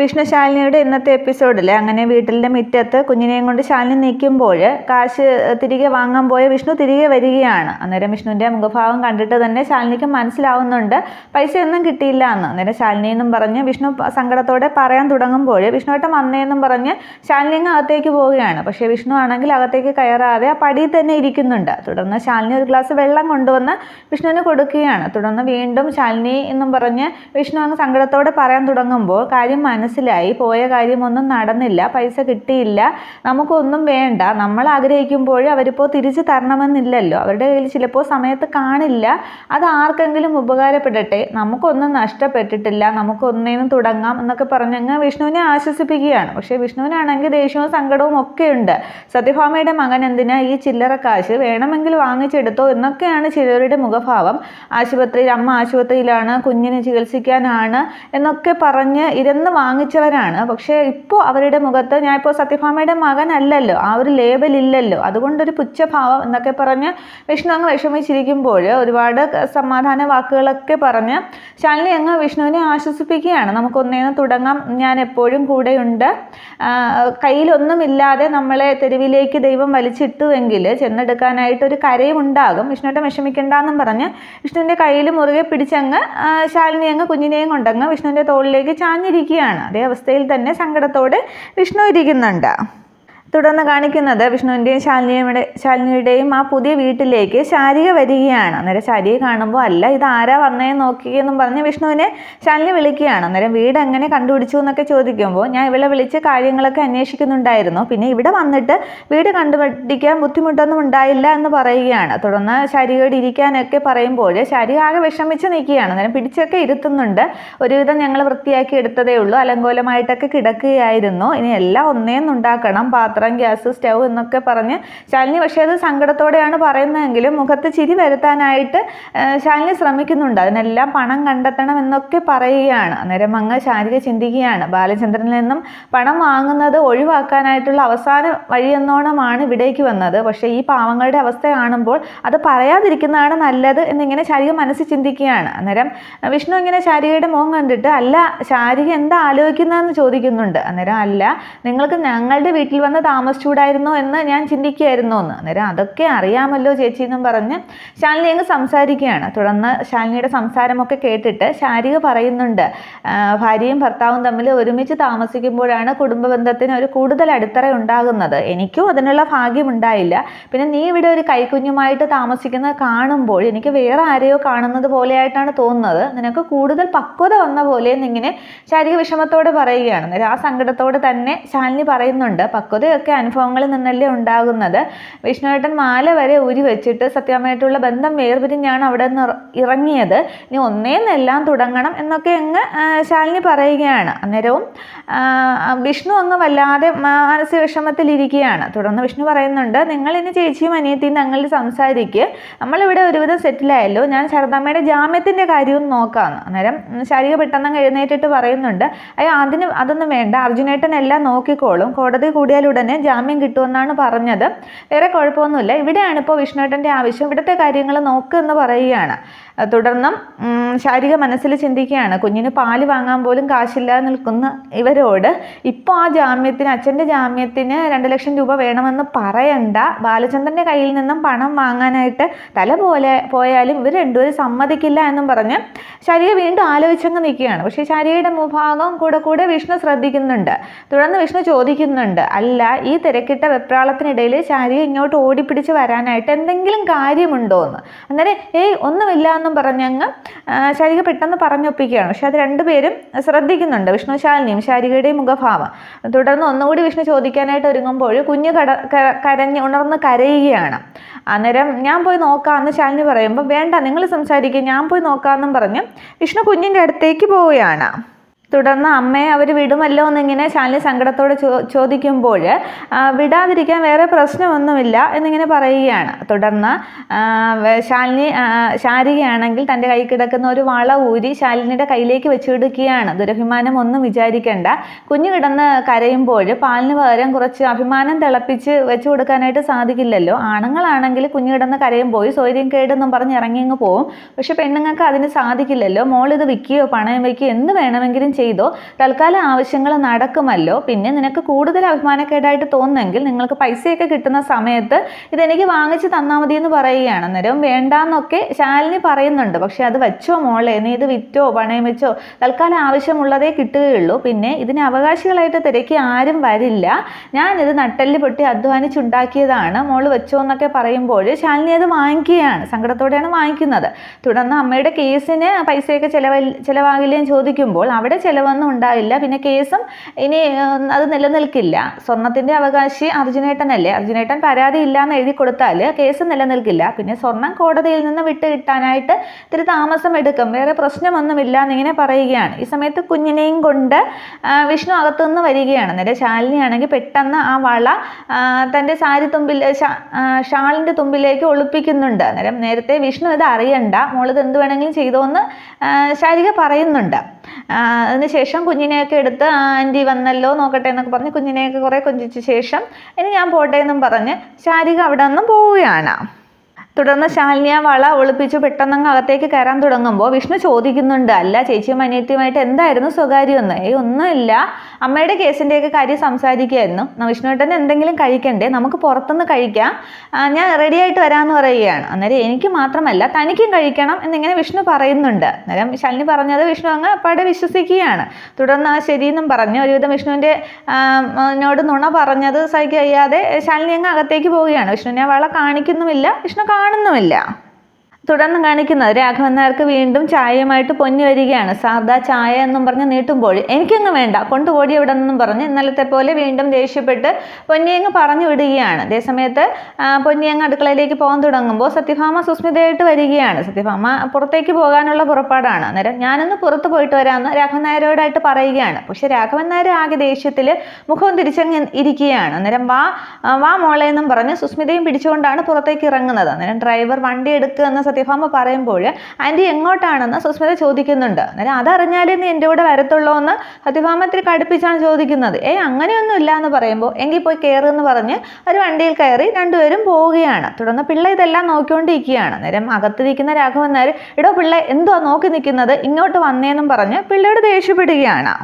വിഷ്ണു ശാലിനിയുടെ ഇന്നത്തെ എപ്പിസോഡിൽ അങ്ങനെ വീട്ടിലെ മുറ്റത്ത് കുഞ്ഞിനെയും കൊണ്ട് ശാലിനി നിൽക്കുമ്പോൾ കാശ് തിരികെ വാങ്ങാൻ പോയ വിഷ്ണു തിരികെ വരികയാണ്. അന്നേരം വിഷ്ണുവിന്റെ മുഖഭാവം കണ്ടിട്ട് തന്നെ ശാലിനിക്ക് മനസ്സിലാവുന്നുണ്ട്. പൈസ ഒന്നും കിട്ടിയില്ല എന്ന് അന്നേരം ശാലിനി എന്നും പറഞ്ഞ് വിഷ്ണു സങ്കടത്തോടെ പറയാൻ തുടങ്ങുമ്പോൾ വിഷ്ണുവേട്ടൻ വന്നേന്നും പറഞ്ഞ് ശാലിനി അകത്തേക്ക് പോവുകയാണ്. പക്ഷേ വിഷ്ണു ആണെങ്കിൽ അകത്തേക്ക് കയറാതെ ആ പടിയിൽ തന്നെ ഇരിക്കുന്നുണ്ട്. തുടർന്ന് ശാലിനി ഒരു ഗ്ലാസ് വെള്ളം കൊണ്ടുവന്ന് വിഷ്ണുവിന് കൊടുക്കുകയാണ്. തുടർന്ന് വീണ്ടും ശാലിനി എന്നും പറഞ്ഞ് വിഷ്ണു അങ്ങ് സങ്കടത്തോടെ പറയാൻ തുടങ്ങുമ്പോൾ കാര്യം മനസ്സിലായി. പോയ കാര്യമൊന്നും നടന്നില്ല. പൈസ കിട്ടിയില്ല. നമുക്കൊന്നും വേണ്ട. നമ്മൾ ആഗ്രഹിക്കുമ്പോൾ അവരിപ്പോൾ തിരിച്ചു തരണമെന്നില്ലല്ലോ. അവരുടെ കയ്യിൽ ചിലപ്പോൾ സമയത്ത് കാണില്ല. അത് ആർക്കെങ്കിലും ഉപകാരപ്പെടട്ടെ. നമുക്കൊന്നും നഷ്ടപ്പെട്ടിട്ടില്ല. നമുക്കൊന്നേനും തുടങ്ങാം എന്നൊക്കെ പറഞ്ഞങ്ങ് വിഷ്ണുവിനെ ആശ്വസിപ്പിക്കുകയാണ്. പക്ഷേ വിഷ്ണുവിനാണെങ്കിൽ ദേഷ്യവും സങ്കടവും ഒക്കെ ഉണ്ട് സത്യഭാമയുടെ മകൻ എന്തിനാ ഈ ചില്ലറ കാശ് വേണമെങ്കിൽ വാങ്ങിച്ചെടുത്തോ എന്നൊക്കെയാണ് ചിലരുടെ മുഖഭാവം. ആശുപത്രിയിൽ അമ്മ ആശുപത്രിയിലാണ്. കുഞ്ഞിനെ ചികിത്സിക്കാനാണ് എന്നൊക്കെ പറഞ്ഞ് ഇരുന്ന് വാങ്ങിച്ചവരാണ്. പക്ഷേ ഇപ്പോൾ അവരുടെ മുഖത്ത് ഞാൻ ഇപ്പോൾ സത്യഭാമയുടെ മകനല്ലല്ലോ ആ ഒരു ലേബൽ ഇല്ലല്ലോ. അതുകൊണ്ടൊരു പുച്ഛഭാവം എന്നൊക്കെ പറഞ്ഞ് വിഷ്ണു അങ്ങ് വിഷമിച്ചിരിക്കുമ്പോൾ ഒരുപാട് സമാധാന വാക്കുകളൊക്കെ പറഞ്ഞ് ശാലിനി അങ്ങ് വിഷ്ണുവിനെ ആശ്വസിപ്പിക്കുകയാണ്. നമുക്കൊന്നേന്ന് തുടങ്ങാം. ഞാൻ എപ്പോഴും കൂടെയുണ്ട്. കയ്യിലൊന്നുമില്ലാതെ നമ്മളെ തെരുവിലേക്ക് ദൈവം വലിച്ചിട്ടുവെങ്കിൽ ചെന്നെടുക്കാനായിട്ട് ഒരു കരയും ഉണ്ടാകും വിഷ്ണുവിന്റെ വിഷമിക്കണ്ടെന്നും പറഞ്ഞ് വിഷ്ണുവിന്റെ കയ്യിൽ മുറുകെ പിടിച്ചങ്ങ് ശാലിനി അങ്ങ് കുഞ്ഞിനെയും കൊണ്ടങ്ങ് വിഷ്ണുവിന്റെ തോളിലേക്ക് ചാഞ്ഞിരിക്കുകയാണ്. അതേ അവസ്ഥയിൽ തന്നെ സങ്കടത്തോടെ വിഷ്ണു ഇരിക്കുന്നുണ്ട്. തുടർന്ന് കാണിക്കുന്നത് വിഷ്ണുവിന്റെയും ശാലിനിയുടെ ശാലിനിയുടെയും ആ പുതിയ വീട്ടിലേക്ക് ശാരിക വരികയാണ്. അന്നേരം ശാരിക കാണുമ്പോൾ അല്ല ഇത് ആരാ വന്നേ നോക്കിയെന്നും പറഞ്ഞ് വിഷ്ണുവിനെ ശാലിനി വിളിക്കുകയാണ്. അന്നേരം വീട് എങ്ങനെ കണ്ടുപിടിച്ചു എന്നൊക്കെ ചോദിക്കുമ്പോൾ ഞാൻ ഇവളെ വിളിച്ച് കാര്യങ്ങളൊക്കെ അന്വേഷിക്കുന്നുണ്ടായിരുന്നു. പിന്നെ ഇവിടെ വന്നിട്ട് വീട് കണ്ടുപിടിക്കാൻ ബുദ്ധിമുട്ടൊന്നും ഉണ്ടായില്ല എന്ന് പറയുകയാണ്. തുടർന്ന് ശാരികയോട് ഇരിക്കാനൊക്കെ പറയുമ്പോൾ ശാരിക ആകെ വിഷമിച്ച് നിൽക്കുകയാണ്. അന്നേരം പിടിച്ചൊക്കെ ഇരുത്തുന്നുണ്ട്. ഒരുവിധം ഞങ്ങൾ വൃത്തിയാക്കി എടുത്തതേ ഉള്ളൂ. അലങ്കോലമായിട്ടൊക്കെ കിടക്കുകയായിരുന്നു. ഇനി എല്ലാം ഒന്നേന്നുണ്ടാക്കണം പാത്രം ഗ്യാസ് സ്റ്റൗ എന്നൊക്കെ പറഞ്ഞ് ശാലിനി പക്ഷേ അത് സങ്കടത്തോടെയാണ് പറയുന്നതെങ്കിലും മുഖത്ത് ചിരി വരുത്താനായിട്ട് ശാലിനി ശ്രമിക്കുന്നുണ്ട്. അതിനെല്ലാം പണം കണ്ടെത്തണം എന്നൊക്കെ പറയുകയാണ്. അന്നേരം അങ്ങ് ശാരിക ചിന്തിക്കുകയാണ്. ബാലചന്ദ്രനിൽ നിന്നും പണം വാങ്ങുന്നത് ഒഴിവാക്കാനായിട്ടുള്ള അവസാന വഴിയെന്നോണമാണ് ഇവിടേക്ക് വന്നത്. പക്ഷേ ഈ പാവങ്ങളുടെ അവസ്ഥ കാണുമ്പോൾ അത് പറയാതിരിക്കുന്നതാണ് നല്ലത് എന്നിങ്ങനെ ശാരിക മനസ്സിൽ ചിന്തിക്കുകയാണ്. അന്നേരം വിഷ്ണു ഇങ്ങനെ ശാരികയുടെ മുഖം കണ്ടിട്ട് അല്ല ശാരിക എന്താ ആലോചിക്കുന്നതെന്ന് ചോദിക്കുന്നുണ്ട്. അന്നേരം അല്ല നിങ്ങൾക്ക് ഞങ്ങളുടെ വീട്ടിൽ വന്ന് താമസിച്ചൂടായിരുന്നോ എന്ന് ഞാൻ ചിന്തിക്കുകയായിരുന്നു എന്ന് അന്നേരം അതൊക്കെ അറിയാമല്ലോ ചേച്ചി എന്നും പറഞ്ഞ് ശാലിനി അങ്ങ് സംസാരിക്കുകയാണ്. തുടർന്ന് ശാലിനിയുടെ സംസാരമൊക്കെ കേട്ടിട്ട് ശാരിക പറയുന്നുണ്ട് ഭാര്യയും ഭർത്താവും തമ്മിൽ ഒരുമിച്ച് താമസിക്കുമ്പോഴാണ് കുടുംബ ബന്ധത്തിന് ഒരു കൂടുതൽ അടിത്തറ ഉണ്ടാകുന്നത്. എനിക്കും അതിനുള്ള ഭാഗ്യം ഉണ്ടായില്ല. പിന്നെ നീ ഇവിടെ ഒരു കൈക്കുഞ്ഞുമായിട്ട് താമസിക്കുന്നത് കാണുമ്പോൾ എനിക്ക് വേറെ ആരെയോ കാണുന്നത് പോലെയായിട്ടാണ് തോന്നുന്നത്. നിനക്ക് കൂടുതൽ പക്വത വന്ന പോലെ എന്നിങ്ങനെ ശാരീരിക വിഷമത്തോടെ പറയുകയാണ്. ആ സങ്കടത്തോടെ തന്നെ ശാലിനി പറയുന്നുണ്ട് പക്വതയൊക്കെ അനുഭവങ്ങളിൽ നിന്നല്ലേ ഉണ്ടാകുന്നത്. വിഷ്ണുവേട്ടൻ മാല വരെ ഊരി വെച്ചിട്ട് സത്യമായിട്ടുള്ള ബന്ധം വേർപിരിഞ്ഞാണ് അവിടെ നിന്ന് ഇറങ്ങിയത്. ഇനി ഒന്നേന്നെല്ലാം തുടങ്ങണം എന്നൊക്കെ അങ്ങ് ശാലിനി പറയുകയാണ്. അന്നേരവും വിഷ്ണു അങ്ങ് വല്ലാതെ മാനസിക വിഷമത്തിലിരിക്കുകയാണ് തുടർന്ന് വിഷ്ണു പറയുന്നുണ്ട് നിങ്ങൾ ഇനി ചേച്ചിയും അനിയത്തിയും തങ്ങൾ സംസാരിക്കുക നമ്മളിവിടെ ഒരുവിധം സെറ്റിലായല്ലോ. ഞാൻ ശരദാമ്മയുടെ ജാമ്യത്തിന്റെ കാര്യവും നോക്കാമെന്ന് അന്നേരം ശാരിക പെട്ടെന്ന് എഴുന്നേറ്റിട്ട് പറയുന്നുണ്ട് അയ്യോ അതിന് അതൊന്നും വേണ്ട. അർജുനേട്ടൻ എല്ലാം നോക്കിക്കോളും. കോടതി കൂടിയാലുടനെ ജാമ്യം കിട്ടുമെന്നാണ് പറഞ്ഞത്. വേറെ കുഴപ്പമൊന്നുമില്ല. ഇവിടെയാണ് ഇപ്പോൾ വിഷ്ണുവേട്ടന്റെ ആവശ്യം. ഇവിടുത്തെ കാര്യങ്ങൾ നോക്ക് എന്ന് പറയുകയാണ് തുടർന്നും ശാരീരിക മനസ്സിൽ ചിന്തിക്കുകയാണ്. കുഞ്ഞിന് പാൽ വാങ്ങാൻ പോലും കാശില്ലാതെ നിൽക്കുന്ന ഇവരോട് ഇപ്പോൾ ആ ജാമ്യത്തിന് അച്ഛന്റെ ജാമ്യത്തിന് രണ്ട് ലക്ഷം രൂപ വേണമെന്ന് പറയണ്ട. ബാലചന്ദ്രന്റെ കയ്യിൽ നിന്നും പണം വാങ്ങാനായിട്ട് തല പോലെ പോയാലും ഇവർ രണ്ടുപേരും സമ്മതിക്കില്ല എന്നും പറഞ്ഞ് ശാരിക വീണ്ടും ആലോചിച്ചങ്ങ് നിൽക്കുകയാണ്. പക്ഷേ ശാരികയുടെ മുഭാഗം കൂടെ കൂടെ വിഷ്ണു ശ്രദ്ധിക്കുന്നുണ്ട്. തുടർന്ന് വിഷ്ണു ചോദിക്കുന്നുണ്ട്. അല്ല ഈ തിരക്കിട്ട വെപ്രാളത്തിനിടയിൽ ശാരി ഇങ്ങോട്ട് ഓടിപ്പിടിച്ച് വരാനായിട്ട് എന്തെങ്കിലും കാര്യമുണ്ടോ എന്ന് അന്നേരം ഏയ് ഒന്നുമില്ല എന്നും പറഞ്ഞങ്ങ് ശാരിക പെട്ടെന്ന് പറഞ്ഞൊപ്പിക്കുകയാണ്. പക്ഷെ അത് രണ്ടുപേരും ശ്രദ്ധിക്കുന്നുണ്ട്. വിഷ്ണു ശാലിനിയും ശാരികയുടെയും മുഖഭാവം. തുടർന്ന് ഒന്നുകൂടി വിഷ്ണു ചോദിക്കാനായിട്ട് ഒരുങ്ങുമ്പോൾ കുഞ്ഞ് കട കരഞ്ഞ് ഉണർന്ന് കരയുകയാണ്. അന്നേരം ഞാൻ പോയി നോക്കാമെന്ന് ശാലിനി പറയുമ്പോൾ വേണ്ട നിങ്ങൾ സംസാരിക്കുക ഞാൻ പോയി നോക്കാമെന്നും പറഞ്ഞ് വിഷ്ണു കുഞ്ഞിന്റെ അടുത്തേക്ക് പോവുകയാണ്. തുടർന്ന് അമ്മയെ അവർ വിടുമല്ലോ എന്നിങ്ങനെ ശാലിനി സങ്കടത്തോടെ ചോ ചോദിക്കുമ്പോൾ വിടാതിരിക്കാൻ വേറെ പ്രശ്നമൊന്നുമില്ല എന്നിങ്ങനെ പറയുകയാണ്. തുടർന്ന് ശാലിനി ശാരികയാണെങ്കിൽ തന്റെ കൈ കിടക്കുന്ന ഒരു വള ഊരി ശാലിനിയുടെ കയ്യിലേക്ക് വെച്ച് കൊടുക്കുകയാണ് ദുരഭിമാനം ഒന്നും വിചാരിക്കേണ്ട. കുഞ്ഞു കിടന്ന് കരയുമ്പോൾ പാലിന് പകരം കുറച്ച് അഭിമാനം തിളപ്പിച്ച് വെച്ച് കൊടുക്കാനായിട്ട് സാധിക്കില്ലല്ലോ. ആണുങ്ങളാണെങ്കിൽ കുഞ്ഞു കിടന്ന് കരയുമ്പോൾ സൗര്യം കേടെന്നും പറഞ്ഞ് ഇറങ്ങി അങ്ങ് പോവും. പക്ഷെ പെണ്ണുങ്ങൾക്ക് അതിന് സാധിക്കില്ലല്ലോ. മോൾ ഇത് വിൽക്കുകയോ പണയം വയ്ക്കുകയോ എന്ത് വേണമെങ്കിലും ചെയ്തോ? തൽക്കാലം ആവശ്യങ്ങൾ നടക്കുമല്ലോ. പിന്നെ നിനക്ക് കൂടുതൽ അഭിമാനക്കേടായിട്ട് തോന്നുന്നെങ്കിൽ നിങ്ങൾക്ക് പൈസയൊക്കെ കിട്ടുന്ന സമയത്ത് ഇതെനിക്ക് വാങ്ങിച്ച് തന്നാൽ മതി എന്ന് പറയുകയാണ്. അന്നേരം വേണ്ടാന്നൊക്കെ ശാലിനി പറയുന്നുണ്ട്. പക്ഷേ അത് വെച്ചോ മോളെ? നീ ഇത് വിറ്റോ? പണയം വെച്ചോ? തൽക്കാലം ആവശ്യമുള്ളതേ കിട്ടുകയുള്ളൂ. പിന്നെ ഇതിന് അവകാശികളായിട്ട് തിരക്കി ആരും വരില്ല. ഞാനിത് നട്ടെല്ല് പൊട്ടി അധ്വാനിച്ചുണ്ടാക്കിയതാണ്. മോൾ വെച്ചോ എന്നൊക്കെ പറയുമ്പോൾ ശാലിനി അത് വാങ്ങിക്കുകയാണ്. സങ്കടത്തോടെയാണ് വാങ്ങിക്കുന്നത്. തുടർന്ന് അമ്മയുടെ കേസിന് പൈസയൊക്കെ ചിലവ ചിലവാകില്ലേന്ന് ചോദിക്കുമ്പോൾ അവിടെ ചിലവൊന്നും ഉണ്ടാവില്ല. പിന്നെ കേസും ഇനി അത് നിലനിൽക്കില്ല. സ്വർണത്തിന്റെ അവകാശി അർജുനേട്ടനല്ലേ? അർജുനേട്ടൻ പരാതി ഇല്ലാന്ന് എഴുതി കൊടുത്താൽ കേസ് നിലനിൽക്കില്ല. പിന്നെ സ്വർണം കോടതിയിൽ നിന്ന് വിട്ട് കിട്ടാനായിട്ട് ഇത്തിരി താമസം എടുക്കും. വേറെ പ്രശ്നമൊന്നുമില്ല എന്നിങ്ങനെ പറയുകയാണ്. ഈ സമയത്ത് കുഞ്ഞിനെയും കൊണ്ട് വിഷ്ണു അകത്തുനിന്ന് വരികയാണ്. എന്നിട്ട് ശാലിനിയാണെങ്കിൽ പെട്ടെന്ന് ആ വള തന്റെ സാരി തുമ്പിൽ ഷാളിന്റെ തുമ്പിലേക്ക് ഒളിപ്പിക്കുന്നുണ്ട്. അന്നേരം നേരത്തെ വിഷ്ണു ഇത് അറിയണ്ട. മോളിത് എന്ത് വേണമെങ്കിലും ചെയ്തോന്ന് ശാരിക പറയുന്നുണ്ട്. അതിനുശേഷം കുഞ്ഞിനെയൊക്കെ എടുത്ത് ആന്റി വന്നല്ലോ നോക്കട്ടെ എന്നൊക്കെ പറഞ്ഞ് കുഞ്ഞിനെയൊക്കെ കുറേ കൊഞ്ചിച്ച ശേഷം ഇനി ഞാൻ പോട്ടെ എന്നും പറഞ്ഞ് ശാരിക അവിടെ നിന്നും പോവുകയാണ്. തുടർന്ന് ശാലിനിയ വള ഒളിപ്പിച്ച് പെട്ടെന്നങ്ങ് അകത്തേക്ക് കയറാൻ തുടങ്ങുമ്പോൾ വിഷ്ണു ചോദിക്കുന്നുണ്ട് അല്ല ചേച്ചിയും അനിയത്തിയുമായിട്ട് എന്തായിരുന്നു സ്വകാര്യമെന്ന്? ഏയ് ഒന്നുമില്ല. അമ്മയുടെ കേസിന്റെയൊക്കെ കാര്യം സംസാരിക്കുകയായിരുന്നു വിഷ്ണുവേട്ടൻ എന്തെങ്കിലും കഴിക്കണ്ടേ? നമുക്ക് പുറത്തുനിന്ന് കഴിക്കാം. ഞാൻ റെഡിയായിട്ട് വരാമെന്ന് പറയുകയാണ്. അന്നേരം എനിക്ക് മാത്രമല്ല തനിക്കും കഴിക്കണം എന്നിങ്ങനെ വിഷ്ണു പറയുന്നുണ്ട്. അന്നേരം ശാലിനി പറഞ്ഞത് വിഷ്ണു അങ്ങ് അപ്പാടെ വിശ്വസിക്കുകയാണ്. തുടർന്ന് ആ ശരിയെന്നും പറഞ്ഞ് ഒരുവിധം വിഷ്ണുവിന്റെ നോട് നുണ പറഞ്ഞത് സഹിക്കയ്യാതെ ശാലിനി അങ്ങ് അകത്തേക്ക് പോവുകയാണ്. വിഷ്ണുവിനെ വള കാണിക്കുന്നുമില്ല. വിഷ്ണു കാണുന്നുമില്ല. തുടർന്ന് കാണിക്കുന്നത് രാഘവൻ നായർക്ക് വീണ്ടും ചായയുമായിട്ട് പൊന്നി വരികയാണ്. സാധാ ചായ എന്നും പറഞ്ഞ് നീട്ടുമ്പോൾ എനിക്കൊന്നും വേണ്ട കൊണ്ടുപോടി ഇവിടെ നിന്നും പറഞ്ഞ് ഇന്നലത്തെ പോലെ വീണ്ടും ദേഷ്യപ്പെട്ട് പൊന്നിയങ്ങ് പറഞ്ഞു വിടുകയാണ്. അതേസമയത്ത് പൊന്നിയങ്ങ് അടുക്കളയിലേക്ക് പോകാൻ തുടങ്ങുമ്പോൾ സത്യഭാമ സുസ്മിതയായിട്ട് വരികയാണ്. സത്യഭാമ പുറത്തേക്ക് പോകാനുള്ള പുറപ്പാടാണ്. അന്നേരം ഞാനൊന്ന് പുറത്ത് പോയിട്ട് വരാമെന്ന് രാഘവൻ നായരോടായിട്ട് പറയുകയാണ്. പക്ഷെ രാഘവൻ നായർ ആകെ ദേഷ്യത്തിൽ മുഖം തിരിച്ചങ്ങ് ഇരിക്കുകയാണ്. അന്നേരം വാ വാ മോളെ എന്നും പറഞ്ഞ് സുസ്മിതയും പിടിച്ചുകൊണ്ടാണ് പുറത്തേക്ക് ഇറങ്ങുന്നത്. അന്നേരം ഡ്രൈവർ വണ്ടി എടുക്കുക എന്ന് സത്യഭാമ പറയുമ്പോൾ ആന്റി എങ്ങോട്ടാണെന്ന് സുസ്മിത ചോദിക്കുന്നുണ്ട്. അന്നേരം അതറിഞ്ഞാലേ നീ എന്റെ കൂടെ വരത്തുള്ളൂ എന്ന് സത്യഭാമ ഇത്തിരി കടുപ്പിച്ചാണ് ചോദിക്കുന്നത്. ഏ അങ്ങനെയൊന്നും ഇല്ല എന്ന് പറയുമ്പോൾ എങ്കിൽ പോയി കയറുമെന്ന് പറഞ്ഞ് ഒരു വണ്ടിയിൽ കയറി രണ്ടുപേരും പോവുകയാണ്. തുടർന്ന് പിള്ള ഇതെല്ലാം നോക്കിക്കൊണ്ടിരിക്കുകയാണ്. അന്നേരം അകത്തിരിക്കുന്ന രാഘവൻ നായർ ഇടോ പിള്ള എന്തുവാ നോക്കി നിൽക്കുന്നത്? ഇങ്ങോട്ട് വന്നേന്നും പറഞ്ഞ് പിള്ളയോട് ദേഷ്യപ്പെടുകയാണ്.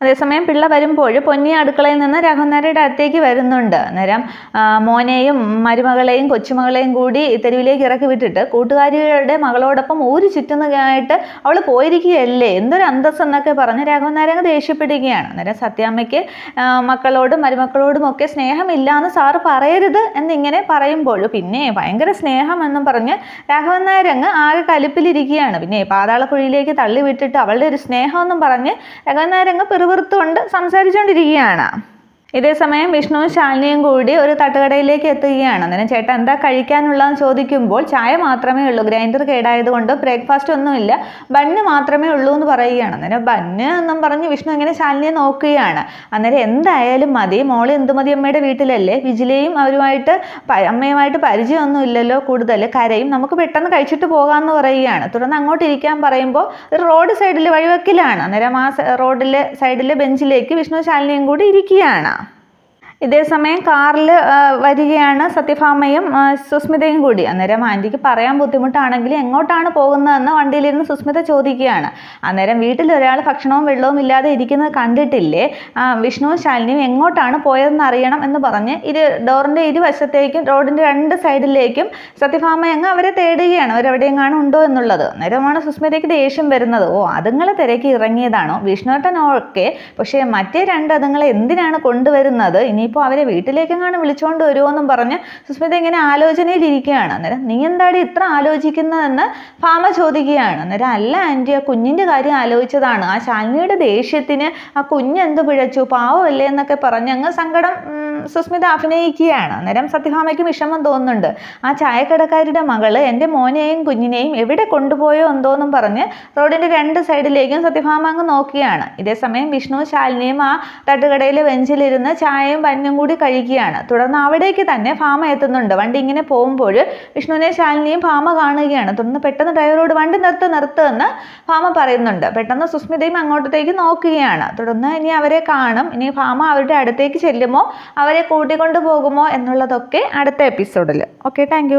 അതേസമയം പിള്ള വരുമ്പോൾ പൊന്നി അടുക്കളയിൽ നിന്ന് രഘുനരയുടെ അടുത്തേക്ക് വരുന്നുണ്ട്. അന്നേരം മോനെയും മരുമകളെയും കൊച്ചുമകളെയും കൂടി തെരുവിലേക്ക് ഇറക്കി വിട്ടിട്ട് കൂട്ടുകാരികളുടെ മകളോടൊപ്പം ഊര് ചുറ്റുന്നതായിട്ട് അവൾ പോയിരിക്കുകയല്ലേ? എന്തൊരു അന്തസ് എന്നൊക്കെ പറഞ്ഞ് രാഘവനാരെ അങ്ങ് ദേഷ്യപ്പെടുകയാണ്. അന്നേരം സത്യാമ്മയ്ക്ക് മക്കളോടും മരുമക്കളോടും ഒക്കെ സ്നേഹമില്ല എന്ന് സാറ് പറയരുത് എന്നിങ്ങനെ പറയുമ്പോൾ പിന്നെ ഭയങ്കര സ്നേഹം എന്നും പറഞ്ഞ് രഘുനരങ്ങ് ആകെ കലിപ്പിലിരിക്കുകയാണ്. പിന്നെ പാതാളക്കുഴിയിലേക്ക് തള്ളി വിട്ടിട്ട് അവളുടെ ഒരു സ്നേഹമെന്നും പറഞ്ഞ് രഘുനരങ്ങ് അങ്ങ് പിറുപിറുത്തുകൊണ്ട് സംസാരിച്ചുകൊണ്ടിരിക്കുകയാണ് ഇതേസമയം വിഷ്ണുവും ശാലിനിയും കൂടി ഒരു തട്ടുകടയിലേക്ക് എത്തുകയാണ്. അന്നേരം ചേട്ടൻ എന്താ കഴിക്കാനുള്ളതെന്ന് ചോദിക്കുമ്പോൾ ചായ മാത്രമേ ഉള്ളൂ. ഗ്രൈൻഡർ കേടായതുകൊണ്ട് ബ്രേക്ക്ഫാസ്റ്റ് ഒന്നുമില്ല. ബണ്ണ് മാത്രമേ ഉള്ളൂ എന്ന് പറയുകയാണ്. അന്നേരം ബണ്ണ് എന്നും പറഞ്ഞ് വിഷ്ണു ഇങ്ങനെ ശാലിനിയെ നോക്കുകയാണ്. അന്നേരം എന്തായാലും മതി. മോൾ എന്തുമതി അമ്മയുടെ വീട്ടിലല്ലേ? വിജിലയും അവരുമായിട്ട് അമ്മയുമായിട്ട് പരിചയമൊന്നും ഇല്ലല്ലോ കൂടുതൽ. കരയും. നമുക്ക് പെട്ടെന്ന് കഴിച്ചിട്ട് പോകാമെന്ന് പറയുകയാണ്. തുടർന്ന് അങ്ങോട്ട് ഇരിക്കാൻ പറയുമ്പോൾ റോഡ് സൈഡിൽ വഴിവെക്കിലാണ്. അന്നേരം ആ റോഡിലെ സൈഡിലെ ബെഞ്ചിലേക്ക് വിഷ്ണു ശാലിനിയും കൂടി ഇരിക്കുകയാണ്. ഇതേസമയം കാറിൽ വരികയാണ് സത്യഭാമയും സുസ്മിതയും കൂടി. അന്നേരം ആന്റിക്ക് പറയാൻ ബുദ്ധിമുട്ടാണെങ്കിൽ എങ്ങോട്ടാണ് പോകുന്നതെന്ന് വണ്ടിയിലിരുന്ന് സുസ്മിത ചോദിക്കുകയാണ്. അന്നേരം വീട്ടിൽ ഒരാൾ ഭക്ഷണവും വെള്ളവും ഇല്ലാതെ ഇരിക്കുന്നത് കണ്ടിട്ടില്ലേ? വിഷ്ണുവും ശാലിനിയും എങ്ങോട്ടാണ് പോയതെന്ന് അറിയണം എന്ന് പറഞ്ഞ് ഇരു ഡോറിന്റെ ഇരുവശത്തേക്കും റോഡിന്റെ രണ്ട് സൈഡിലേക്കും സത്യഭാമ അങ്ങ് അവരെ തേടുകയാണ്. അവരെവിടെയെങ്ങാണ് ഉണ്ടോ എന്നുള്ളത്. അന്നേരമാണ് സുസ്മിതയ്ക്ക് ദേഷ്യം വരുന്നത്. ഓ അതുങ്ങളെ തിരക്കി ഇറങ്ങിയതാണോ? ഓക്കെ പക്ഷേ മറ്റേ രണ്ട് അതുങ്ങളെ എന്തിനാണ് കൊണ്ടുവരുന്നത്? ഇനിയിപ്പോൾ അവരെ വീട്ടിലേക്കെങ്ങാണ് വിളിച്ചുകൊണ്ട് വരുമോയെന്നും പറഞ്ഞ് സുസ്മിത ഇങ്ങനെ ആലോചനയിലിരിക്കുകയാണ്. അന്നേരം നീ എന്താടി ഇത്ര ആലോചിക്കുന്നതെന്ന് ഫാമ ചോദിക്കുകയാണ്. അന്നേരം അല്ല ആന്റി ആ കുഞ്ഞിന്റെ കാര്യം ആലോചിച്ചതാണ്. ആ ശാലിനിയുടെ ദേഷ്യത്തിന് ആ കുഞ്ഞെന്ത് പിഴച്ചു? പാവമല്ലേ? എന്നൊക്കെ പറഞ്ഞ് അങ്ങ് സങ്കടം സുസ്മിത അഭിനയിക്കുകയാണ്. അന്നേരം സത്യഭാമയ്ക്ക് വിഷമം തോന്നുന്നുണ്ട്. ആ ചായക്കടക്കാരുടെ മകൾ എന്റെ മോനെയും കുഞ്ഞിനെയും എവിടെ കൊണ്ടുപോയോ എന്തോന്നും പറഞ്ഞ് റോഡിന്റെ രണ്ട് സൈഡിലേക്കും സത്യഭാമ അങ്ങ് നോക്കുകയാണ്. ഇതേസമയം വിഷ്ണു ശാലിനിയും ആ തട്ടുകടയിലെ ബെഞ്ചിലിരുന്ന് ചായയും പന്നും കൂടി കഴിക്കുകയാണ്. തുടർന്ന് അവിടേക്ക് തന്നെ ഫാമ എത്തുന്നുണ്ട്. വണ്ടി ഇങ്ങനെ പോകുമ്പോൾ വിഷ്ണുവിനെ ശാലിനിയും ഫാമ കാണുകയാണ്. തുടർന്ന് പെട്ടെന്ന് ഡ്രൈവറോട് വണ്ടി നിർത്ത് നിർത്ത് ഫാമ പറയുന്നുണ്ട്. പെട്ടെന്ന് സുസ്മിതയും അങ്ങോട്ടത്തേക്ക് നോക്കുകയാണ്. തുടർന്ന് ഇനി അവരെ കാണും. ഇനി ഫാമ അവരുടെ അടുത്തേക്ക് ചെല്ലുമോ അവരെ കൂട്ടിക്കൊണ്ടു പോകുമോ എന്നുള്ളതൊക്കെ അടുത്ത എപ്പിസോഡിൽ ഓക്കെ താങ്ക്